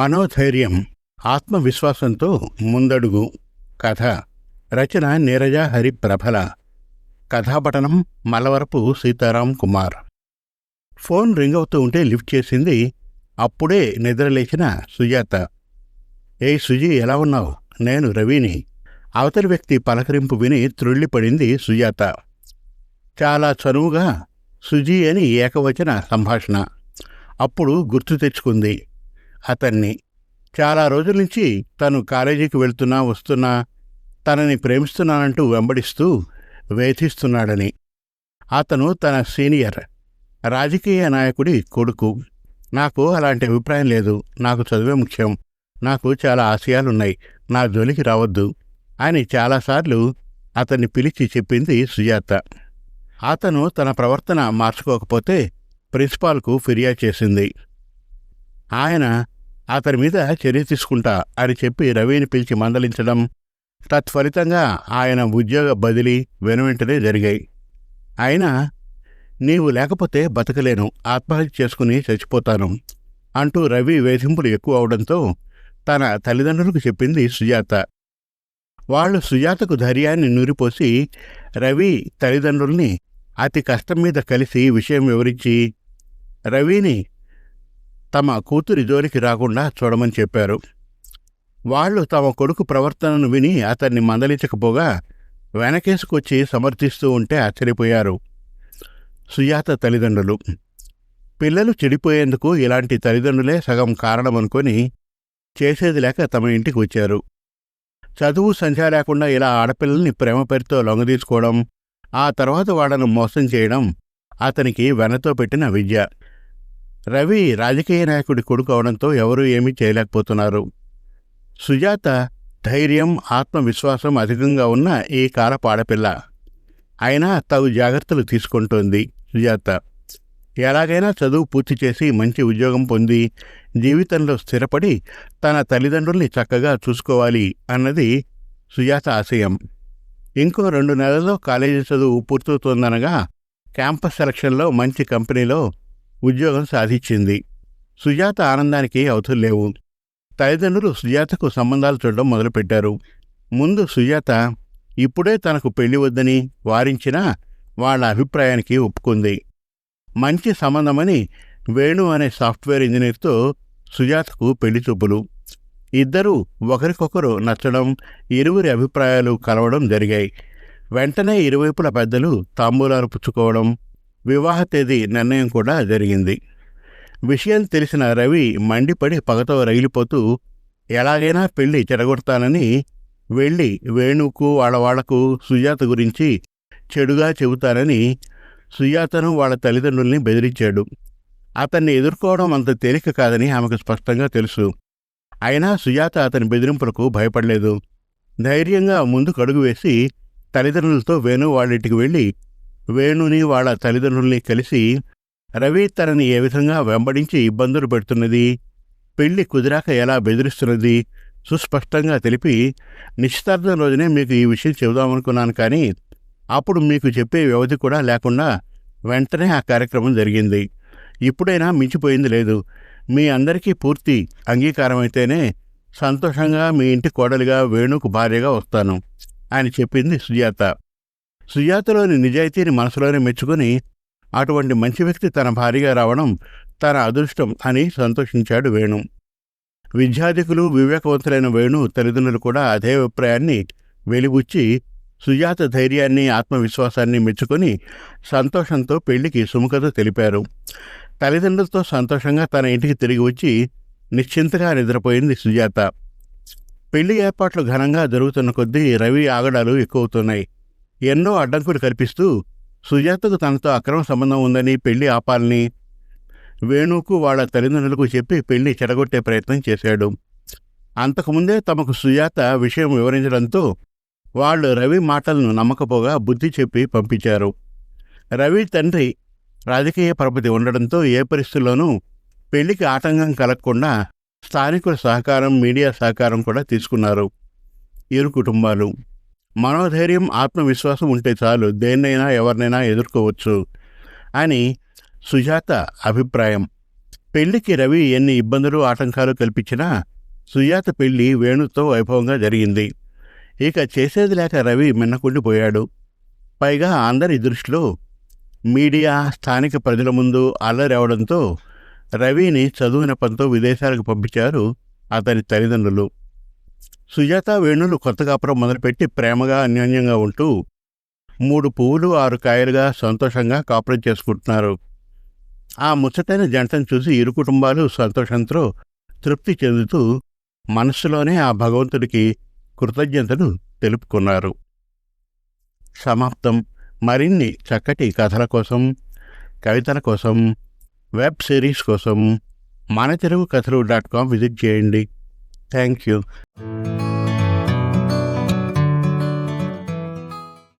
మనోధైర్యం ఆత్మవిశ్వాసంతో ముందడుగు కథ రచన నీరజ హరిప్రభల కథాపటనం మలవరపు సీతారాం కుమార్. ఫోన్ రింగ్ అవుతూ ఉంటే లిఫ్ట్ చేసింది అప్పుడే నిద్రలేచిన సుజాత. ఏ సుజీ ఎలా ఉన్నావు? నేను రవిని. అవతలి వ్యక్తి పలకరింపు విని త్రుళ్ళిపడింది సుజాత. చాలా చనువుగా సుజీ అని ఏకవచన సంభాషణ. అప్పుడు గుర్తు తెచ్చుకుంది. అతన్ని. చాలా రోజుల నుంచి తను కాలేజీకి వెళ్తున్నా వస్తున్నా తనని ప్రేమిస్తున్నానంటూ వెంబడిస్తూ వేధిస్తున్నాడని. అతను తన సీనియర్ రాజకీయ నాయకుడి కొడుకు. నాకు అలాంటి అభిప్రాయం లేదు. నాకు చదువే ముఖ్యం. నాకు చాలా ఆశయాలున్నాయి. నా జోలికి రావద్దు అని చాలాసార్లు అతన్ని పిలిచి చెప్పింది సుజాత. అతను తన ప్రవర్తన మార్చుకోకపోతే ప్రిన్సిపాల్కు ఫిర్యాదు చేసింది. ఆయన అతని మీద చర్య తీసుకుంటా అని చెప్పి రవిని పిలిచి మందలించడం తత్ఫలితంగా ఆయన ఉద్యోగ బదిలీ వెనువెంటనే జరిగాయి. అయినా నీవు లేకపోతే బతకలేను ఆత్మహత్య చేసుకుని చచ్చిపోతాను అంటూ రవి వేధింపులు ఎక్కువ అవడంతో తన తల్లిదండ్రులకు చెప్పింది సుజాత. వాళ్ళు సుజాతకు ధైర్యాన్ని నూరిపోసి రవి తల్లిదండ్రుల్ని అతి కష్టం మీద కలిసి విషయం వివరించి రవిని తమ కూతురి జోలికి రాకుండా చూడమని చెప్పారు. వాళ్ళు తమ కొడుకు ప్రవర్తనను విని అతన్ని మందలించకపోగా వెనకేసుకొచ్చి సమర్థిస్తూ ఉంటే ఆశ్చర్యపోయారు. సుజాత తల్లిదండ్రులు. పిల్లలు చెడిపోయేందుకు ఇలాంటి తల్లిదండ్రులే సగం కారణమనుకొని చేసేది లేక తమ ఇంటికి వచ్చారు. చదువు సంధ్య లేకుండా ఇలా ఆడపిల్లల్ని ప్రేమ పేరుతో లొంగదీసుకోవడం ఆ తర్వాత వాళ్ళను మోసం చేయడం అతనికి వెనతో పెట్టిన విద్య. రవి రాజకీయ నాయకుడి కొడుకు అవడంతో ఎవరూ ఏమీ చేయలేకపోతున్నారు. సుజాత ధైర్యం ఆత్మవిశ్వాసం అధికంగా ఉన్న ఈ కార పాడపిల్ల. అయినా తగు జాగ్రత్తలు తీసుకుంటోంది సుజాత. ఎలాగైనా చదువు పూర్తి చేసి మంచి ఉద్యోగం పొంది జీవితంలో స్థిరపడి తన తల్లిదండ్రుల్ని చక్కగా చూసుకోవాలి అన్నది సుజాత ఆశయం. ఇంకో రెండు నెలల్లో కాలేజీ చదువు పూర్తవుతోందనగా క్యాంపస్ సెలక్షన్లో మంచి కంపెనీలో ఉద్యోగం సాధించింది. సుజాత ఆనందానికి అవతుల్లేవు తల్లిదండ్రులు సుజాతకు సంబంధాలు చూడడం మొదలుపెట్టారు. ముందు సుజాత ఇప్పుడే తనకు పెళ్ళి వద్దని వారించినా వాళ్ళ అభిప్రాయానికి ఒప్పుకుంది. మంచి సంబంధమని వేణు అనే సాఫ్ట్వేర్ ఇంజనీర్తో సుజాతకు పెళ్ళి చూపులు. ఇద్దరూ ఒకరికొకరు నచ్చడం ఇరువురి అభిప్రాయాలు కలవడం జరిగాయి. వెంటనే ఇరువైపుల పెద్దలు తాంబూలాలు పుచ్చుకోవడం వివాహ తేదీ నిర్ణయం కూడా జరిగింది. విషయం తెలిసిన రవి మండిపడి పగతో రగిలిపోతూ ఎలాగైనా పెళ్ళి చెడగొడతానని వెళ్ళి వేణుకు వాళ్ళవాళ్ళకు సుజాత గురించి చెడుగా చెబుతానని సుజాతను వాళ్ళ తల్లిదండ్రుల్ని బెదిరించాడు. అతన్ని ఎదుర్కోవడం అంత తేలిక కాదని ఆమెకు స్పష్టంగా తెలుసు. అయినా సుజాత అతని బెదిరింపులకు భయపడలేదు. ధైర్యంగా ముందుకు అడుగు వేసి తల్లిదండ్రులతో వేణు వాళ్ళింటికి వెళ్ళి వేణుని వాళ్ళ తల్లిదండ్రుల్ని కలిసి రవి తనని ఏ విధంగా వెంబడించి ఇబ్బందులు పెడుతున్నది పెళ్ళి కుదిరాక ఎలా బెదిరిస్తున్నది సుస్పష్టంగా తెలిపి నిశ్చితార్థం రోజునే మీకు ఈ విషయం చెబుదామనుకున్నాను కానీ అప్పుడు మీకు చెప్పే వ్యవధి కూడా లేకుండా వెంటనే ఆ కార్యక్రమం జరిగింది. ఇప్పుడైనా మించిపోయింది లేదు. మీ అందరికీ పూర్తి అంగీకారం అయితేనే సంతోషంగా మీ ఇంటి కోడలిగా వేణుకు భార్యగా వస్తాను అని చెప్పింది సుజాత. సుజాతలోని నిజాయితీని మనసులోనే మెచ్చుకొని అటువంటి మంచి వ్యక్తి తన భార్యగా రావడం తన అదృష్టం అని సంతోషించాడు వేణు. విద్యాధికులు వివేకవంతులైన వేణు తల్లిదండ్రులు కూడా అదే అభిప్రాయాన్ని వెలిబుచ్చి సుజాత ధైర్యాన్ని ఆత్మవిశ్వాసాన్ని మెచ్చుకొని సంతోషంతో పెళ్ళికి సుముఖత తెలిపారు. తల్లిదండ్రులతో సంతోషంగా తన ఇంటికి తిరిగి వచ్చి నిశ్చింతగా నిద్రపోయింది సుజాత. పెళ్ళి ఏర్పాట్లు ఘనంగా జరుగుతున్న కొద్దీ రవి ఆగడాలు ఎక్కువవుతున్నాయి. ఎన్నో అడ్డంకులు కల్పిస్తూ సుజాతకు తనతో అక్రమ సంబంధం ఉందని పెళ్ళి ఆపాలని వేణుకు వాళ్ళ తల్లిదండ్రులకు చెప్పి పెళ్ళి చెడగొట్టే ప్రయత్నం చేశాడు. అంతకుముందే తమకు సుజాత విషయం వివరించడంతో వాళ్ళు రవి మాటలను నమ్మకపోగా బుద్ధి చెప్పి పంపించారు. రవి తండ్రి రాజకీయ పరపతి ఉండడంతో ఏ పరిస్థితుల్లోనూ పెళ్ళికి ఆటంకం కలగకుండా స్థానికుల సహకారం మీడియా సహకారం కూడా తీసుకున్నారు. ఇరు కుటుంబాలు మనోధైర్యం ఆత్మవిశ్వాసం ఉంటే చాలు. దేన్నైనా ఎవరినైనా ఎదుర్కోవచ్చు అని సుజాత అభిప్రాయం. పెళ్ళికి రవి ఎన్ని ఇబ్బందులు ఆటంకాలు కల్పించినా సుజాత పెళ్ళి వేణుతో వైభవంగా జరిగింది. ఇక చేసేది లేక రవి మిన్నకుండిపోయాడు. పైగా అందరి దృష్టిలో మీడియా స్థానిక ప్రజల ముందు అల్లరవడంతో రవిని చదువు నెపంతో విదేశాలకు పంపించారు అతని తల్లిదండ్రులు. సుజాత వేణులు కొత్త కాపురం మొదలుపెట్టి ప్రేమగా అన్యోన్యంగా ఉంటూ మూడు పువ్వులు ఆరు కాయలుగా సంతోషంగా కాపురం చేసుకుంటున్నారు. ఆ ముచ్చటైన జంటను చూసి ఇరు కుటుంబాలు సంతోషంతో తృప్తి చెందుతూ మనస్సులోనే ఆ భగవంతుడికి కృతజ్ఞతలు తెలుపుకున్నారు. సమాప్తం. మరిన్ని చక్కటి కథల కోసం కవితల కోసం వెబ్ సిరీస్ కోసం మన తెలుగు కథలు డాట్ కామ్ విజిట్ చేయండి. Thank you.